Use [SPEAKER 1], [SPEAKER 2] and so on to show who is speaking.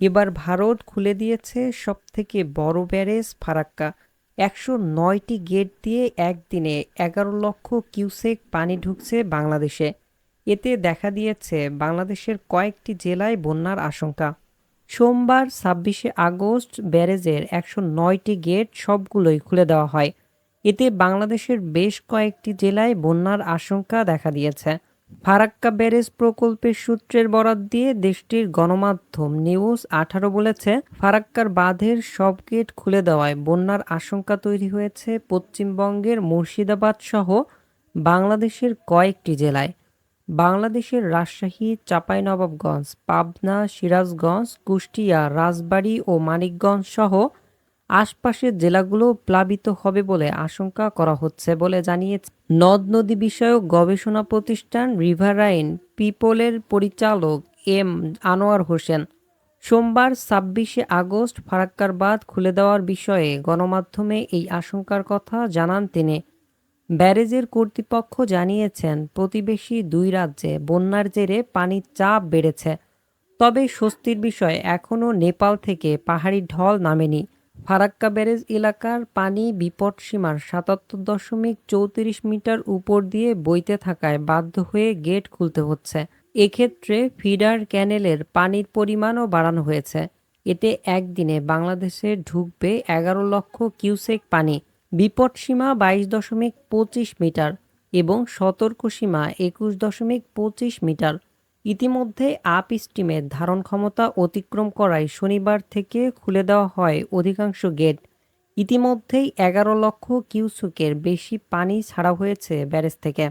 [SPEAKER 1] এবার ভারত খুলে দিয়েছে সবথেকে বড় ব্যারেজ ফারাক্কা। একশো নয়টি গেট দিয়ে একদিনে এগারো লক্ষ কিউসেক পানি ঢুকছে বাংলাদেশে। এতে দেখা দিয়েছে বাংলাদেশের কয়েকটি জেলায় বন্যার আশঙ্কা। সোমবার ছাব্বিশে আগস্ট ব্যারেজের একশো নয়টি গেট সবগুলোই খুলে দেওয়া হয়। এতে বাংলাদেশের বেশ কয়েকটি জেলায় বন্যার আশঙ্কা দেখা দিয়েছে। ফারাক্কা ব্যারেজ প্রকল্পের সূত্রের বরাত দিয়ে দেশটির গণমাধ্যম নিউজ আঠারো বলেছে, ফারাক্কার বাঁধের সব গেট খুলে দেওয়ায় বন্যার আশঙ্কা তৈরি হয়েছে পশ্চিমবঙ্গের মুর্শিদাবাদ সহ বাংলাদেশের কয়েকটি জেলায়। বাংলাদেশের রাজশাহী, চাঁপাইনবাবগঞ্জ, পাবনা, সিরাজগঞ্জ, কুষ্টিয়া, রাজবাড়ী ও মানিকগঞ্জ সহ আশপাশের জেলাগুলো প্লাবিত হবে বলে আশঙ্কা করা হচ্ছে বলে জানিয়েছে। নদ নদী বিষয়ক গবেষণা প্রতিষ্ঠান রিভারাইন পিপলের পরিচালক এম আনোয়ার হোসেন সোমবার ছাব্বিশে আগস্ট ফারাক্কার বাঁধ খুলে দেওয়ার বিষয়ে গণমাধ্যমে এই আশঙ্কার কথা জানান তিনি। ব্যারেজের কর্তৃপক্ষ জানিয়েছেন, প্রতিবেশী দুই রাজ্যে বন্যার জেরে পানির চাপ বেড়েছে। তবে স্বস্তির বিষয়, এখনও নেপাল থেকে পাহাড়ি ঢল নামেনি। ফারাক্কা ব্যারেজ এলাকার পানি বিপদসীমার সাতাত্তর দশমিক চৌত্রিশ মিটার উপর দিয়ে বইতে থাকায় বাধ্য হয়ে গেট খুলতে হচ্ছে। এক্ষেত্রে ফিডার ক্যানেলের পানির পরিমাণও বাড়ানো হয়েছে। এতে একদিনে বাংলাদেশে ঢুকবে এগারো লক্ষ কিউসেক পানি। বিপদসীমা বাইশ দশমিক পঁচিশ মিটার এবং সতর্ক সীমা একুশ দশমিক পঁচিশ মিটার। ইতিমধ্যে আপ স্টিমের ধারণ ক্ষমতা অতিক্রম করায় শনিবার থেকে খুলে দেওয়া হয় অধিকাংশ গেট। ইতিমধ্যেই এগারো লক্ষ কিউসুকের বেশি পানি ছাড়া হয়েছে ব্যারেজ থেকে।